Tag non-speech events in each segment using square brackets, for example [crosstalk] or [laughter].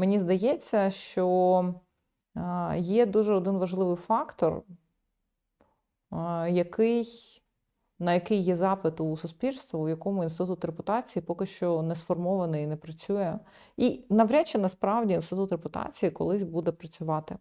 мені здається, що є дуже один важливий фактор, який, на який є запит у суспільства, у якому інститут репутації поки що не сформований і не працює. І навряд чи насправді інститут репутації колись буде працювати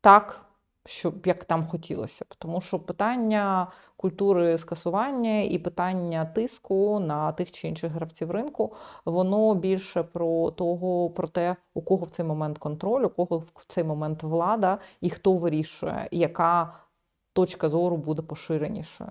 так, щоб як там хотілося. Тому що питання культури скасування і питання тиску на тих чи інших гравців ринку, воно більше про того, про те, у кого в цей момент контроль, у кого в цей момент влада, і хто вирішує, яка точка зору буде поширенішою.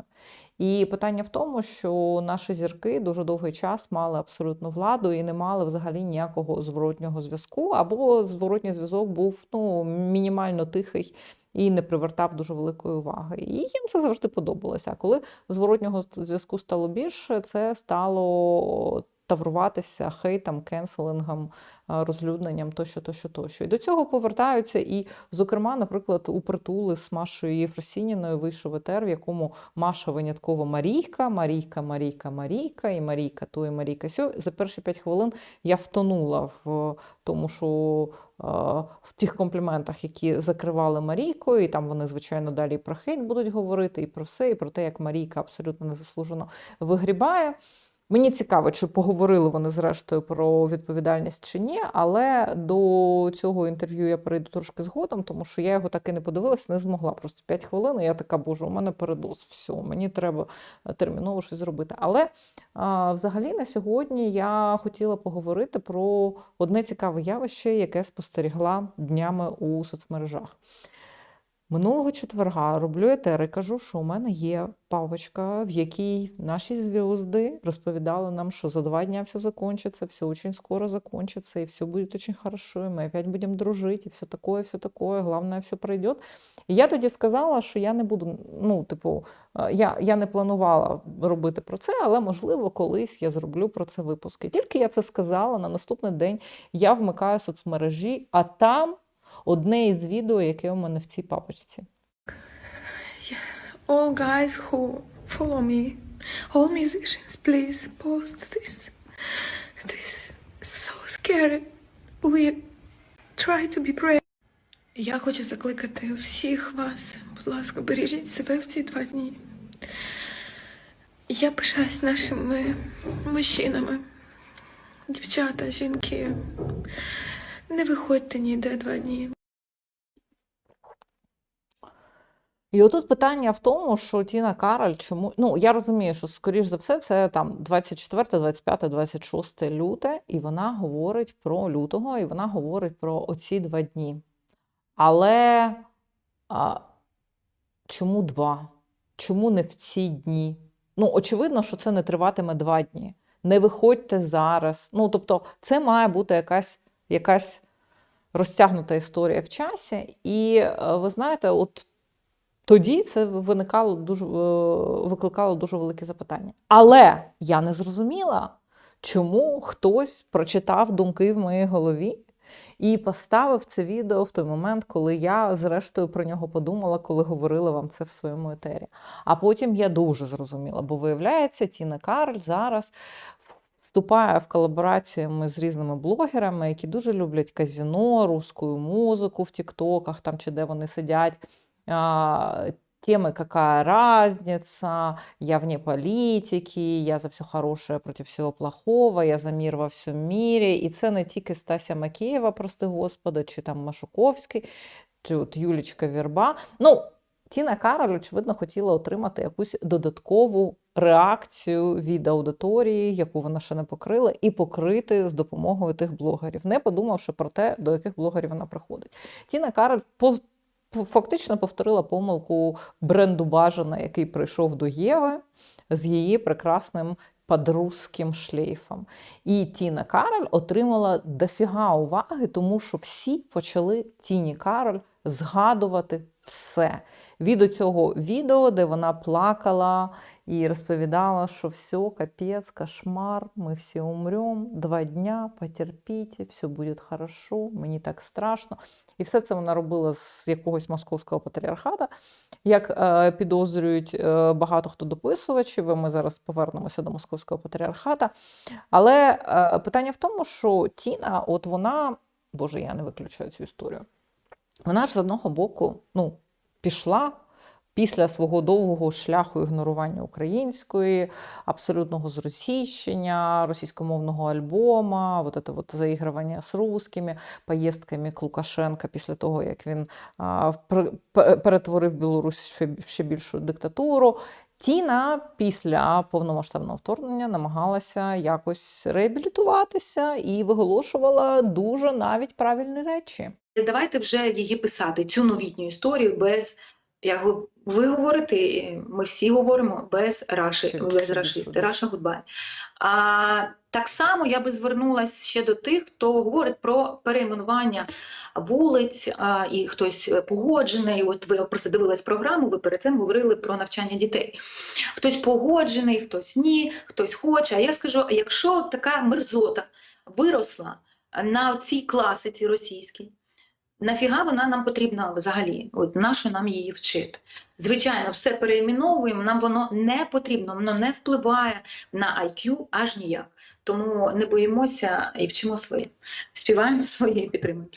І питання в тому, що наші зірки дуже довгий час мали абсолютну владу і не мали взагалі ніякого зворотнього зв'язку, або зворотній зв'язок був ну, мінімально тихий і не привертав дуже великої уваги. І їм це завжди подобалося. Коли зворотнього зв'язку стало більше, це стало тавруватися хейтом, кенселингом, розлюдненням тощо, тощо, тощо. І до цього повертаються. І, зокрема, наприклад, у притули з Машою Єфросініною вийшов етер, в якому Маша винятково Марійка, Марійка, Марійка, Марійка, і Марійка, то і Марійка. Сьо. За перші п'ять хвилин я втонула в тому, що е, в тих компліментах, які закривали Марійкою, і там вони, звичайно, далі про хейт будуть говорити, і про все, і про те, як Марійка абсолютно незаслужено вигрібає. Мені цікаво, чи поговорили вони зрештою про відповідальність чи ні, але до цього інтерв'ю я перейду трошки згодом, тому що я його так і не подивилася, не змогла. Просто 5 хвилин, і я така, боже, у мене передоз, все, мені треба е, терміново щось зробити. Але а, взагалі на сьогодні я хотіла поговорити про одне цікаве явище, яке спостерігла днями у соцмережах. Минулого четверга роблю етери, кажу, що у мене є папочка, в якій наші зв'язки розповідали нам, що за два дня все закончится, все очень скоро закончится, и все будет очень хорошо, и мы опять будем дружить, і все такое, все такое, главное, все пройдет. І я тоді сказала, що я не буду, ну, типу, е, я, я не планувала робити про це, але можливо, колись я зроблю про це випуски. Тільки я це сказала, на наступний день я вмикаю соцмережі, а там одне із відео, яке у мене в цій папочці. all guys who follow me, all musicians, please post this. This is so scary. We try to be brave. Я хочу закликати всіх вас, будь ласка, бережіть себе в ці два дні. Я пишаюсь нашими мужчинами, дівчата, жінки. Не виходьте ніде два дні. І отут питання в тому, що Тіна Кароль, чому. Ну, я розумію, що, скоріш за все, це там 24, 25, 26 люте, і вона говорить про лютого, і вона говорить про оці два дні. Але а, чому два? Чому не в ці дні? Ну, очевидно, що це не триватиме два дні. Не виходьте зараз. Ну, тобто, це має бути якась, якась розтягнута історія в часі. І е, ви знаєте, от тоді це виникало дуже, е, викликало дуже великі запитання. Але я не зрозуміла, чому хтось прочитав думки в моїй голові і поставив це відео в той момент, коли я, зрештою, про нього подумала, коли говорила вам це в своєму етері. А потім я дуже зрозуміла, бо виявляється, Тіна Карль зараз вступає в колабораціями з різними блогерами, які дуже люблять казіно, русську музику в Тіктоках, там чи де вони сидять. а, темы «Какая разница?», «Я вне политики», «Я за все хорошее против всего плохого», «Я за мир во всьому мірі». І це не тільки Стася Макеєва, прости господи, чи там Машуковський, чи от Юлічка Вірба. Ну, Тіна Кароль, очевидно, хотіла отримати якусь додаткову реакцію від аудиторії, яку вона ще не покрила, і покрити з допомогою тих блогерів, не подумавши про те, до яких блогерів вона приходить. Тіна Кароль фактично повторила помилку бренду Бажана, який прийшов до Єви з її прекрасним подрузьким шлейфом. І Тіна Кароль отримала дофіга уваги, тому що всі почали Тіні Кароль згадувати все. Від цього відео, де вона плакала і розповідала, що все, капець, кошмар, ми всі умрем, два дня, потерпіть, все буде хорошо, мені так страшно. І все це вона робила з якогось московського патріархата. Як е, підозрюють е, багато хто дописувачів, ми зараз повернемося до московського патріархата. Але е, питання в тому, що Тіна, от вона Боже, я не виключаю цю історію. Вона ж з одного боку ну, пішла після свого довгого шляху ігнорування української, абсолютного зросійщення, російськомовного альбома, вот это вот заігрування з русскими, поїздками к Лукашенка після того, як він а, пер- перетворив Білорусь в ще більшу диктатуру. Тіна після повномасштабного вторгнення намагалася якось реабілітуватися і виголошувала дуже навіть правильні речі. Давайте вже її писати, цю новітню історію без, як ви- говорите, ми всі говоримо без раши, Ще- без рашисти. Раша гудбай. А так само я би звернулася ще до тих, хто говорить про перейменування вулиць, а, і хтось погоджений. От ви просто дивились програму, ви перед цим говорили про навчання дітей. Хтось погоджений, хтось ні, хтось хоче. А я скажу, якщо така мерзота виросла на цій класиці російській, нафіга вона нам потрібна взагалі? От нащо нам її вчити? Звичайно, все переіменовуємо, нам воно не потрібно, воно не впливає на IQ аж ніяк. Тому не боїмося і вчимо своє. Співаємо своє і підтримуємо.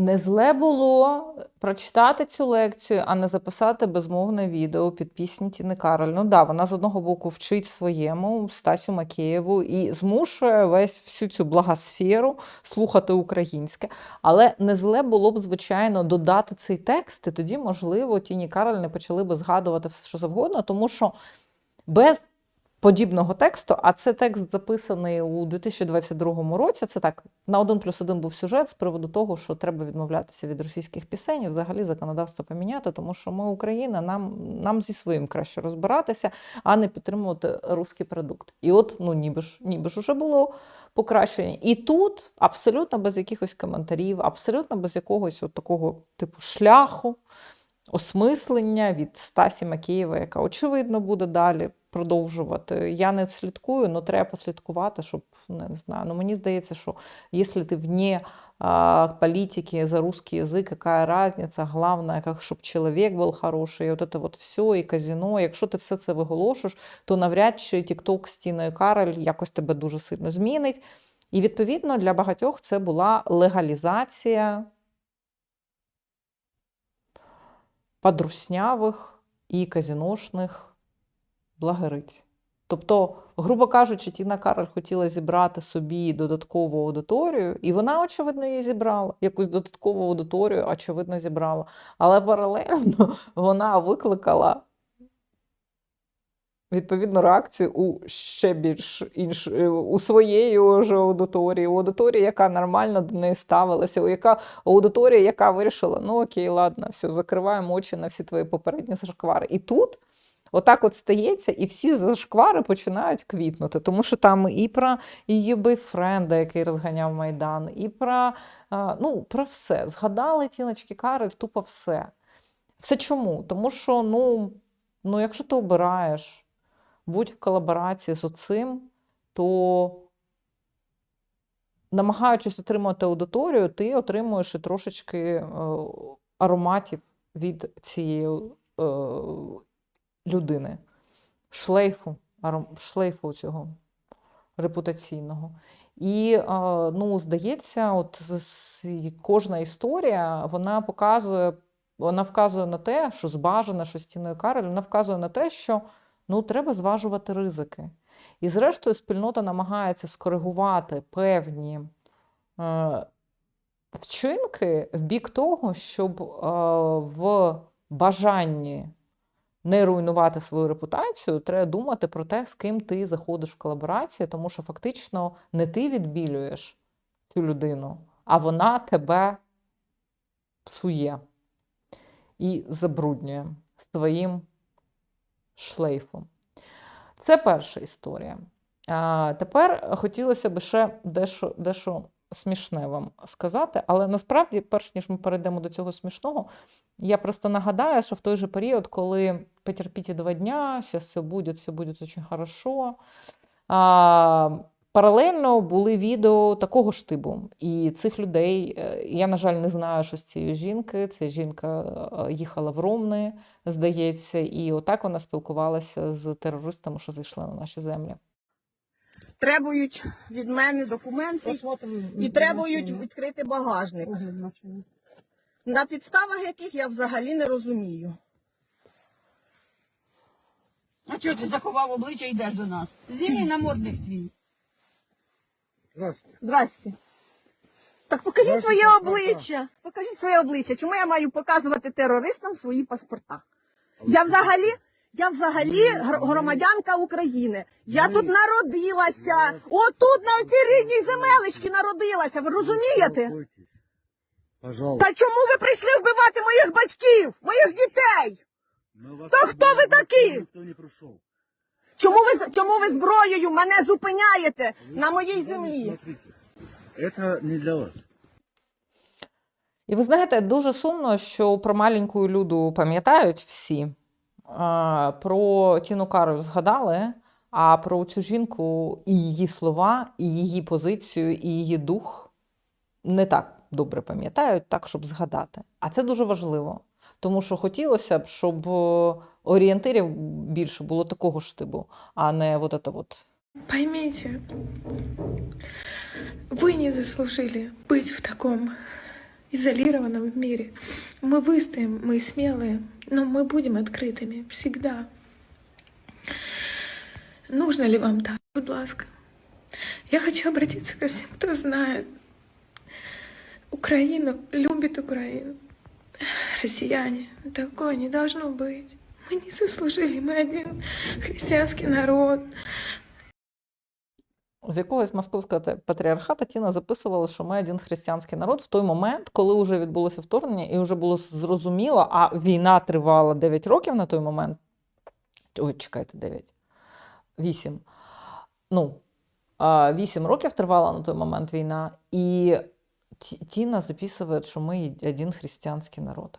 Не зле було прочитати цю лекцію, а не записати безмовне відео під пісні Тіни Кароль. Ну да, вона з одного боку вчить своєму Стасю Макеєву і змушує весь всю цю благосферу слухати українське. Але не зле було б, звичайно, додати цей текст, і тоді, можливо, Тіні Кароль не почали би згадувати все, що завгодно, тому що без подібного тексту, а це текст записаний у 2022 році. Це так, на один плюс один був сюжет з приводу того, що треба відмовлятися від російських пісень і взагалі законодавство поміняти, тому що ми Україна, нам, нам зі своїм краще розбиратися, а не підтримувати русський продукт. І от, ну ніби ж, ніби ж уже було покращення. І тут абсолютно без якихось коментарів, абсолютно без якогось от такого типу шляху, осмислення від Стасі Макеєва, яка очевидно буде далі продовжувати. Я не слідкую, але треба послідкувати, щоб не знаю. Ну мені здається, що якщо ти вне а, политики за русский язык, какая разница, главное, как, щоб чоловік був хороший, і от це от все, і казино. Якщо ти все це виголошуєш, то навряд чи TikTok з Тіною Кароль якось тебе дуже сильно змінить. І відповідно для багатьох це була легалізація подруснявих і казіношних благориць. Тобто, грубо кажучи, Тіна Кароль хотіла зібрати собі додаткову аудиторію, і вона, очевидно, її зібрала. Якусь додаткову аудиторію, очевидно, зібрала. Але паралельно [laughs] вона викликала відповідну реакцію у ще більш інш... у своєї вже аудиторії, у аудиторії, яка нормально до неї ставилася, у яка аудиторія, яка вирішила, ну окей, ладно, все, закриваємо очі на всі твої попередні зашквари. І тут отак от стається, і всі зашквари починають квітнути, тому що там і про її бойфренда, який розганяв Майдан, і про, ну, про все. Згадали тіночки Карель, тупо все. Все чому? Тому що, ну, ну якщо ти обираєш будь в колаборації з оцим, то намагаючись отримати аудиторію, ти отримуєш і трошечки е, ароматів від цієї е, людини, шлейфу, шлейфу цього репутаційного. І ну, здається, от кожна історія вона показує, вона вказує на те, що збажана, що стіною Кароль, вона вказує на те, що ну, треба зважувати ризики. І зрештою, спільнота намагається скоригувати певні е, вчинки в бік того, щоб е, в бажанні не руйнувати свою репутацію, треба думати про те, з ким ти заходиш в колаборацію, тому що фактично не ти відбілюєш цю людину, а вона тебе псує і забруднює своїм шлейфом. Це перша історія. А тепер хотілося б ще дещо, дещо смішне вам сказати, але насправді, перш ніж ми перейдемо до цього смішного, я просто нагадаю, що в той же період, коли потерпіть два дня, зараз все буде, все буде дуже хорошо. А, паралельно були відео такого ж типу. І цих людей, е, я, на жаль, не знаю, що з цієї жінки. Ця жінка е, їхала в Ромни, здається, і отак вона спілкувалася з терористами, що зайшли на наші землі. Требують від мене документи і требують відкрити багажник. На підставах яких я взагалі не розумію. А чого ти заховав обличчя і йдеш до нас? Зніми намордник свій. Здрасте. Так покажіть своє обличчя. Покажіть своє обличчя. Чому я маю показувати терористам свої паспорта? Я взагалі, я взагалі громадянка України. Я тут народилася. Отут на цій рідній земелечці народилася. Ви розумієте? Та чому ви прийшли вбивати моїх батьків, моїх дітей? Та хто ви такі? Чому ви чому ви зброєю мене зупиняєте на моїй землі? Это не для вас. І ви знаєте, дуже сумно, що про маленьку люду пам'ятають всі. Про Тіну Кароль згадали, а про цю жінку і її слова, і її позицію, і її дух не так добре пам'ятають, так, щоб згадати. А це дуже важливо. Тому що хотілося б, щоб е, орієнтирів більше було такого ж типу, а не от це от. Поймите, вы не заслужили быть в таком изолированном мире. Мы выстоим, мы смелые, но мы будем открытыми всегда. Нужно ли вам так? Будь ласка. Я хочу обратиться ко всем, кто знает. Украину любит Украину. Россияне, такое не должно быть. Мы не заслужили, мы один христианский народ. З якогось московського патріархата Тіна записувала, що ми один християнський народ в той момент, коли вже відбулося вторгнення, і вже було зрозуміло, а війна тривала 9 років на той момент. Ой, чекайте, 9. 8. Ну, 8 років тривала на той момент війна, і Тіна записує, що ми один християнський народ.